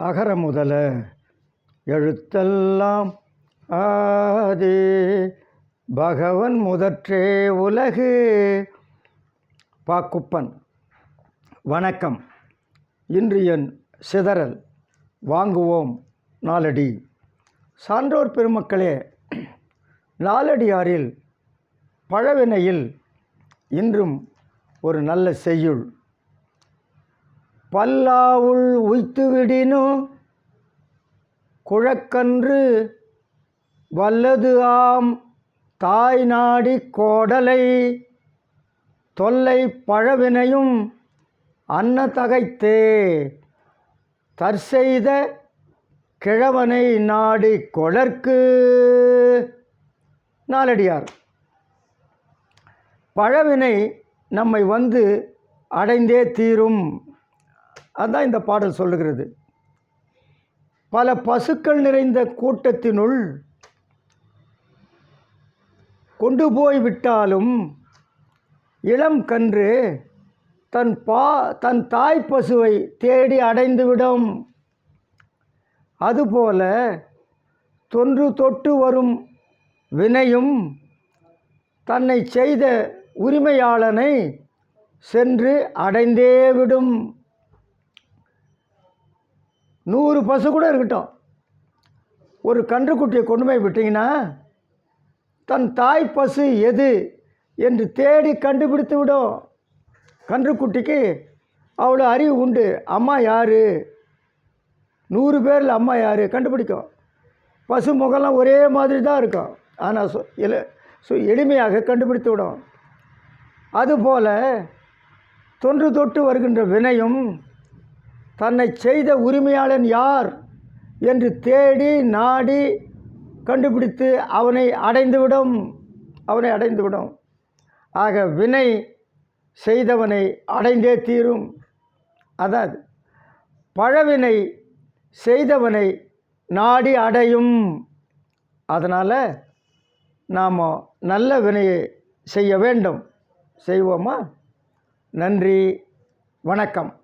அகர முதல எழுத்தெல்லாம் ஆதி. பகவன் முதற்றே உலகு. பாக்குப்பன் வணக்கம். இன்று என் சிதறல். வாங்குவோம் நாலடி. சான்றோர் பெருமக்களே நாலடியாரில் பழவினையில் இன்றும் ஒரு நல்ல செய்யுள். பல்லாவுள் உய்த்துவிடினும் குழக்கன்று வல்லது ஆம் தாய் நாடி கோடலை. தொல்லை பழவினையும் அன்னதகைத்தே தற்செய்த கிழவனை நாடி கொழற்கு. நாளடியார் பழவினை நம்மை வந்து அடைந்தே தீரும் அதான் இந்த பாடல் சொல்லுகிறது. பல பசுக்கள் நிறைந்த கூட்டத்தினுள் கொண்டு போய் விட்டாலும் இளம் கன்று தன் பா தன் தாய் பசுவை தேடி அடைந்துவிடும். அதுபோல தொன்று தொட்டு வரும் வினையும் தன்னை செய்த உரிமையாளனை சென்று அடைந்தே விடும் நூறு பசு கூட இருக்கட்டும். ஒரு கன்றுக்குட்டியை கொண்டு போய் விட்டிங்கன்னா தன் தாய் பசு எது என்று தேடி கண்டுபிடித்து விடும். கன்றுக்குட்டிக்கு அவ்வளோ அறிவு உண்டு. அம்மா யார்? நூறு பேரில் அம்மா யார்? கண்டுபிடிக்கும். பசு முகம்லாம் ஒரே மாதிரி தான் இருக்கும். ஆனால் சொ எள சு எளிமையாக கண்டுபிடித்து விடும். அதுபோல் தொன்று தொட்டு வருகின்ற வினையும் தன்னை செய்த உரிமையாளன் யார் என்று தேடி நாடி கண்டுபிடித்து அவனை அடைந்துவிடும். அவனை அடைந்துவிடும். ஆக வினை செய்தவனை அடைந்தே தீரும். அதாவது பழவினை செய்தவனை நாடி அடையும். அதனால் நாம் நல்ல வினையை செய்ய வேண்டும். செய்வோமா? நன்றி. வணக்கம்.